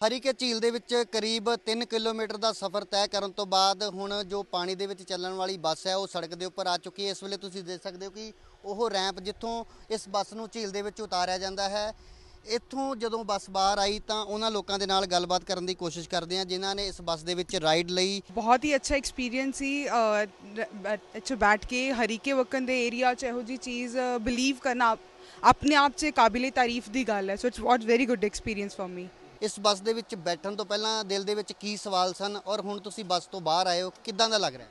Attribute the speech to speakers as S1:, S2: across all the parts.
S1: ਹਰੀਕੇ ਝੀਲ ਦੇ ਵਿੱਚ ਕਰੀਬ 3 ਕਿਲੋਮੀਟਰ ਦਾ ਸਫ਼ਰ ਤੈਅ ਕਰਨ ਤੋਂ ਬਾਅਦ ਹੁਣ ਜੋ ਪਾਣੀ ਦੇ ਵਿੱਚ ਚੱਲਣ ਵਾਲੀ ਬੱਸ ਹੈ, ਉਹ ਸੜਕ ਦੇ ਉੱਪਰ ਆ ਚੁੱਕੀ ਹੈ। ਇਸ ਵੇਲੇ ਤੁਸੀਂ ਦੇਖ ਸਕਦੇ ਹੋ ਕਿ ਉਹ ਰੈਂਪ ਜਿੱਥੋਂ ਇਸ ਬੱਸ ਨੂੰ ਝੀਲ ਦੇ ਵਿੱਚ ਉਤਾਰਿਆ ਜਾਂਦਾ ਹੈ। ਇੱਥੋਂ ਜਦੋਂ ਬੱਸ ਬਾਹਰ ਆਈ ਤਾਂ ਉਹਨਾਂ ਲੋਕਾਂ ਦੇ ਨਾਲ ਗੱਲਬਾਤ ਕਰਨ ਦੀ ਕੋਸ਼ਿਸ਼ ਕਰਦੇ ਹਾਂ, ਜਿਨ੍ਹਾਂ ਨੇ ਇਸ ਬੱਸ ਦੇ ਵਿੱਚ ਰਾਈਡ ਲਈ।
S2: ਬਹੁਤ ਹੀ ਅੱਛਾ ਐਕਸਪੀਰੀਅੰਸ ਸੀ ਇੱਥੇ ਬੈਠ ਕੇ ਹਰੀਕੇ ਵਕਨ ਦੇ ਏਰੀਆ 'ਚ ਇਹੋ ਜੀ ਚੀਜ਼ ਬਿਲੀਵ ਕਰਨਾ ਆਪਣੇ ਆਪ 'ਚ ਕਾਬਿਲੇ ਤਾਰੀਫ ਦੀ ਗੱਲ ਹੈ। So it's what very good experience for me
S1: ਇਸ ਬੱਸ ਦੇ ਵਿੱਚ ਬੈਠਣ ਤੋਂ ਪਹਿਲਾਂ ਦਿਲ ਦੇ ਵਿੱਚ ਕੀ ਸਵਾਲ ਸਨ ਔਰ ਹੁਣ ਤੁਸੀਂ ਬੱਸ ਤੋਂ ਬਾਹਰ ਆਏ ਹੋ, ਕਿੱਦਾਂ ਦਾ ਲੱਗ ਰਿਹਾ?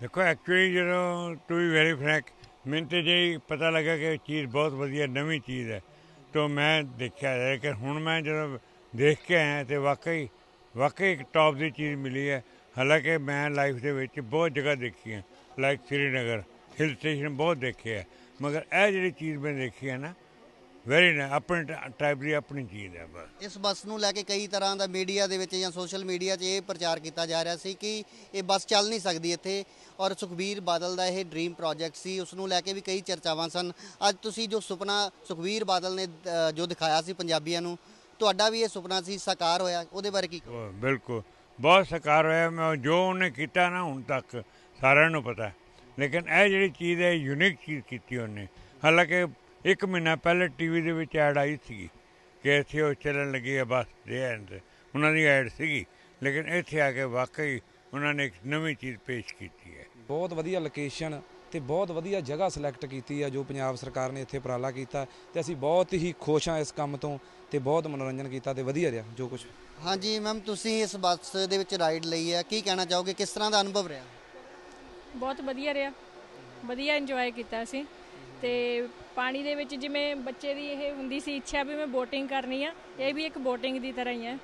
S3: ਦੇਖੋ ਐਕਚੁਅਲੀ ਜਦੋਂ ਟੂ ਵੀ ਵੈਰੀ ਫਰੈਂਕ ਮੈਨੂੰ ਤੇ ਜੇ ਪਤਾ ਲੱਗਾ ਕਿ ਇਹ ਚੀਜ਼ ਬਹੁਤ ਵਧੀਆ ਨਵੀਂ ਚੀਜ਼ ਹੈ, ਤਾਂ ਮੈਂ ਦੇਖਿਆ ਹੈ ਕਿ ਹੁਣ ਮੈਂ ਜਦੋਂ ਦੇਖ ਕੇ ਆਇਆ ਤੇ ਵਾਕਈ ਵਾਕਈ ਇੱਕ ਟੌਪ ਦੀ ਚੀਜ਼ ਮਿਲੀ ਹੈ। ਹਾਲਾਂਕਿ ਮੈਂ ਲਾਈਫ ਦੇ ਵਿੱਚ ਬਹੁਤ ਜਗ੍ਹਾ ਦੇਖੀ ਹੈ ਲਾਈਕ ਸ੍ਰੀਨਗਰ ਹਿਲ ਸਟੇਸ਼ਨ ਬਹੁਤ ਦੇਖੇ ਹੈ, ਮਗਰ ਇਹ ਜਿਹੜੀ ਚੀਜ਼ ਮੈਂ ਦੇਖੀ ਹੈ ਨਾ ਵੈਰੀ ਨਾ ਆਪਣੇ ਟਾਈਪ ਦੀ ਆਪਣੀ ਚੀਜ਼ ਹੈ ਬਸ।
S1: ਇਸ ਬੱਸ ਨੂੰ ਲੈ ਕੇ ਕਈ ਤਰ੍ਹਾਂ ਦਾ ਮੀਡੀਆ ਦੇ ਵਿੱਚ ਜਾਂ ਸੋਸ਼ਲ ਮੀਡੀਆ 'ਚ ਇਹ ਪ੍ਰਚਾਰ ਕੀਤਾ ਜਾ ਰਿਹਾ ਸੀ ਕਿ ਇਹ ਬੱਸ ਚੱਲ ਨਹੀਂ ਸਕਦੀ ਇੱਥੇ ਔਰ ਸੁਖਬੀਰ ਬਾਦਲ ਦਾ ਇਹ ਡ੍ਰੀਮ ਪ੍ਰੋਜੈਕਟ ਸੀ ਉਸ ਨੂੰ ਲੈ ਕੇ ਵੀ ਕਈ ਚਰਚਾਵਾਂ ਸਨ। ਅੱਜ ਤੁਸੀਂ ਜੋ ਸੁਪਨਾ ਸੁਖਬੀਰ ਬਾਦਲ ਨੇ ਅ, ਜੋ ਦਿਖਾਇਆ ਸੀ ਪੰਜਾਬੀਆਂ ਨੂੰ ਤੁਹਾਡਾ ਵੀ ਇਹ ਸੁਪਨਾ ਸੀ ਸਾਕਾਰ ਹੋਇਆ ਉਹਦੇ ਬਾਰੇ ਕੀ ਕਹੋ?
S3: ਉਹ ਬਿਲਕੁਲ। ਬਹੁਤ ਸਕਾਰ ਹੋਇਆ ਮੈਂ ਜੋ ਉਹਨੇ ਕੀਤਾ ਨਾ ਹੁਣ ਤੱਕ ਸਾਰਿਆਂ ਨੂੰ ਪਤਾ ਹੈ। ਲੇਕਿਨ ਇਹ ਜਿਹੜੀ ਚੀਜ਼ ਹੈ ਯੂਨੀਕ ਚੀਜ਼ ਕੀਤੀ ਉਹਨੇ। ਹਾਲਾਂਕਿ ਇੱਕ ਮਹੀਨਾ ਪਹਿਲੇ ਟੀਵੀ ਦੇ ਵਿੱਚ ਐਡ ਆਈ ਸੀ ਕਿ ਇੱਥੇ ਉਹ ਚੱਲਣ ਲੱਗੀ ਹੈ ਬਸ ਦੇ ਐਂਡ। ਉਹਨਾਂ ਦੀ ਐਡ ਸੀਗੀ ਲੇਕਿਨ ਇੱਥੇ ਆ ਕੇ ਵਾਕਈ ਉਹਨਾਂ ਨੇ ਇੱਕ ਨਵੀਂ ਚੀਜ਼ ਪੇਸ਼ ਕੀਤੀ ਹੈ।
S4: ਬਹੁਤ ਵਧੀਆ ਲੋਕੇਸ਼ਨ ਤੇ ਬਹੁਤ ਵਧੀਆ ਜਗ੍ਹਾ ਸਿਲੈਕਟ ਕੀਤੀ ਆ ਜੋ ਪੰਜਾਬ ਸਰਕਾਰ ਨੇ ਇੱਥੇ ਉਪਰਾਲਾ ਕੀਤਾ ਤੇ ਅਸੀਂ ਬਹੁਤ ਹੀ ਖੁਸ਼ ਹਾਂ ਇਸ ਕੰਮ ਤੋਂ ਤੇ ਬਹੁਤ ਮਨੋਰੰਜਨ ਕੀਤਾ ਤੇ ਵਧੀਆ ਰਿਹਾ ਜੋ ਕੁਝ
S1: ਹਾਂਜੀ ਮੈਮ ਤੁਸੀਂ ਇਸ ਬੱਸ ਦੇ ਵਿੱਚ ਰਾਈਡ ਲਈ ਹੈ ਕੀ ਕਹਿਣਾ ਚਾਹੋਗੇ ਕਿਸ ਤਰ੍ਹਾਂ ਦਾ ਅਨੁਭਵ ਰਿਹਾ?
S5: ਬਹੁਤ ਵਧੀਆ ਰਿਹਾ ਵਧੀਆ ਇੰਜੋਏ ਕੀਤਾ ਅਸੀਂ। ਤੇ ਪਾਣੀ ਦੇ ਵਿੱਚ ਜਿਵੇਂ ਬੱਚੇ ਦੀ ਇਹ ਹੁੰਦੀ ਸੀ ਇੱਛਾ ਵੀ ਮੈਂ ਬੋਟਿੰਗ ਕਰਨੀ ਆ ਇਹ ਵੀ ਇੱਕ ਬੋਟਿੰਗ ਦੀ ਤਰ੍ਹਾਂ ਹੀ ਹੈ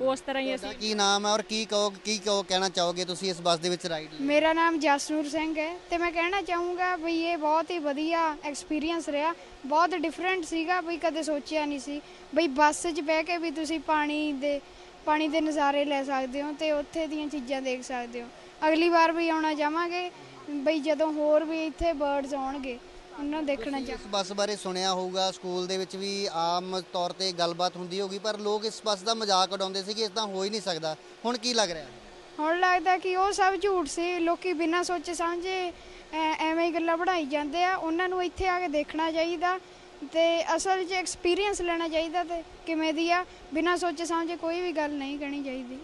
S5: ਉਸ ਤਰ੍ਹਾਂ ਹੀ ਅਸੀਂ
S1: ਕੀ ਨਾਮ ਹੈ ਔਰ ਕੀ ਕਹੋ ਕੀ ਕਹੋ ਕਹਿਣਾ ਚਾਹੋਗੇ ਤੁਸੀਂ ਇਸ ਬੱਸ ਦੇ ਵਿੱਚ ਰਾਈਡ ਲਈ?
S6: ਮੇਰਾ ਨਾਮ ਜਸਨੂਰ ਸਿੰਘ ਹੈ ਤੇ ਮੈਂ ਕਹਿਣਾ ਚਾਹੂੰਗਾ ਵੀ ਇਹ ਬਹੁਤ ਹੀ ਵਧੀਆ ਐਕਸਪੀਰੀਅੰਸ ਰਿਹਾ। ਬਹੁਤ ਡਿਫਰੈਂਟ ਸੀਗਾ ਵੀ ਕਦੇ ਸੋਚਿਆ ਨਹੀਂ ਸੀ ਬਈ ਬੱਸ 'ਚ ਬਹਿ ਕੇ ਵੀ ਤੁਸੀਂ ਪਾਣੀ ਦੇ ਪਾਣੀ ਦੇ ਨਜ਼ਾਰੇ ਲੈ ਸਕਦੇ ਹੋ ਤੇ ਉੱਥੇ ਦੀਆਂ ਚੀਜ਼ਾਂ ਦੇਖ ਸਕਦੇ ਹੋ। ਅਗਲੀ ਵਾਰ ਵੀ ਆਉਣਾ ਚਾਹਾਂਗੇ ਬਈ ਜਦੋਂ ਹੋਰ ਵੀ ਇੱਥੇ ਬਰਡਸ ਆਉਣਗੇ। ਉਹਨਾਂ ਨੂੰ ਦੇਖਣਾ ਚਾਹ
S1: ਇਸ ਬੱਸ ਬਾਰੇ ਸੁਣਿਆ ਹੋਊਗਾ ਸਕੂਲ ਦੇ ਵਿੱਚ ਵੀ ਆਮ ਤੌਰ ਤੇ ਗੱਲਬਾਤ ਹੁੰਦੀ ਹੋਗੀ ਪਰ ਲੋਕ ਇਸ ਬੱਸ ਦਾ ਮਜ਼ਾਕ ਉਡਾਉਂਦੇ ਸੀ ਕਿ ਇਦਾਂ ਹੋ ਹੀ ਨਹੀਂ ਸਕਦਾ। ਹੁਣ ਕੀ ਲੱਗ ਰਿਹਾ?
S6: ਹੁਣ ਲੱਗਦਾ ਕਿ ਉਹ ਸਭ ਝੂਠ ਸੀ ਲੋਕੀ ਬਿਨਾਂ ਸੋਚੇ ਸਮਝੇ ਐਵੇਂ ਹੀ ਗੱਲਾਂ ਬਣਾਈ ਜਾਂਦੇ ਆ। ਉਹਨਾਂ ਨੂੰ ਇੱਥੇ ਆ ਕੇ ਦੇਖਣਾ ਚਾਹੀਦਾ ਤੇ ਅਸਲ 'ਚ ਐਕਸਪੀਰੀਅੰਸ ਲੈਣਾ ਚਾਹੀਦਾ ਤੇ ਕਿਵੇਂ ਦੀ ਆ। ਬਿਨਾਂ ਸੋਚੇ ਸਮਝੇ ਕੋਈ ਵੀ ਗੱਲ ਨਹੀਂ ਕਹਿਣੀ ਚਾਹੀਦੀ।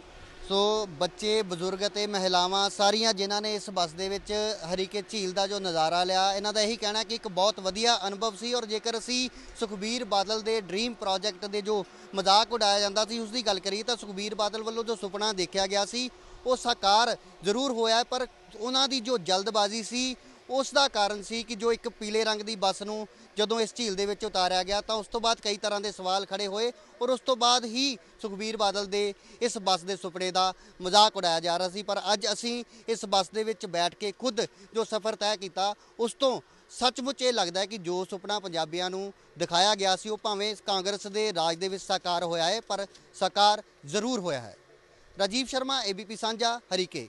S1: ਸੋ ਬੱਚੇ, ਬਜ਼ੁਰਗ ਅਤੇ ਮਹਿਲਾਵਾਂ ਸਾਰੀਆਂ ਜਿਨ੍ਹਾਂ ਨੇ ਇਸ ਬੱਸ ਦੇ ਵਿੱਚ ਹਰੀਕੇ ਝੀਲ ਦਾ ਜੋ ਨਜ਼ਾਰਾ ਲਿਆ, ਇਹਨਾਂ ਦਾ ਇਹੀ ਕਹਿਣਾ ਕਿ ਇੱਕ ਬਹੁਤ ਵਧੀਆ ਅਨੁਭਵ ਸੀ ਔਰ ਜੇਕਰ ਅਸੀਂ ਸੁਖਬੀਰ ਬਾਦਲ ਦੇ ਡ੍ਰੀਮ ਪ੍ਰੋਜੈਕਟ ਦੇ ਜੋ ਮਜ਼ਾਕ ਉਡਾਇਆ ਜਾਂਦਾ ਸੀ ਉਸ ਦੀ ਗੱਲ ਕਰੀਏ ਤਾਂ ਸੁਖਬੀਰ ਬਾਦਲ ਵੱਲੋਂ ਜੋ ਸੁਪਨਾ ਦੇਖਿਆ ਗਿਆ ਸੀ, ਉਹ ਸਾਕਾਰ ਜ਼ਰੂਰ ਹੋਇਆ ਪਰ ਉਹਨਾਂ ਦੀ ਜੋ ਜਲਦਬਾਜ਼ੀ ਸੀ ਉਸ ਦਾ ਕਾਰਨ ਸੀ ਕਿ ਜੋ ਇੱਕ ਪੀਲੇ ਰੰਗ ਦੀ ਬੱਸ ਨੂੰ ਜਦੋਂ ਇਸ ਝੀਲ ਦੇ ਵਿੱਚ ਉਤਾਰਿਆ ਗਿਆ ਤਾਂ ਉਸ ਤੋਂ ਬਾਅਦ ਕਈ ਤਰ੍ਹਾਂ ਦੇ ਸਵਾਲ ਖੜੇ ਹੋਏ ਔਰ ਉਸ ਤੋਂ ਬਾਅਦ ਹੀ ਸੁਖਬੀਰ ਬਾਦਲ ਦੇ ਇਸ ਬੱਸ ਦੇ ਸੁਪਨੇ ਦਾ ਮਜ਼ਾਕ ਉਡਾਇਆ ਜਾ ਰਿਹਾ ਸੀ। ਪਰ ਅੱਜ ਅਸੀਂ ਇਸ ਬੱਸ ਦੇ ਵਿੱਚ ਬੈਠ ਕੇ ਖੁਦ ਜੋ ਸਫ਼ਰ ਤੈਅ ਕੀਤਾ, ਉਸ ਤੋਂ ਸੱਚਮੁੱਚ ਇਹ ਲੱਗਦਾ ਹੈ ਕਿ ਜੋ ਸੁਪਨਾ ਪੰਜਾਬੀਆਂ ਨੂੰ ਦਿਖਾਇਆ ਗਿਆ ਸੀ, ਉਹ ਭਾਵੇਂ ਕਾਂਗਰਸ ਦੇ ਰਾਜ ਦੇ ਵਿੱਚ ਸਾਕਾਰ ਹੋਇਆ ਹੈ, ਪਰ ਸਾਕਾਰ ਜ਼ਰੂਰ ਹੋਇਆ ਹੈ। ਰਾਜੀਵ ਸ਼ਰਮਾ ਏਬੀਪੀ ਸਾਂਝਾ, ਹਰੀਕੇ।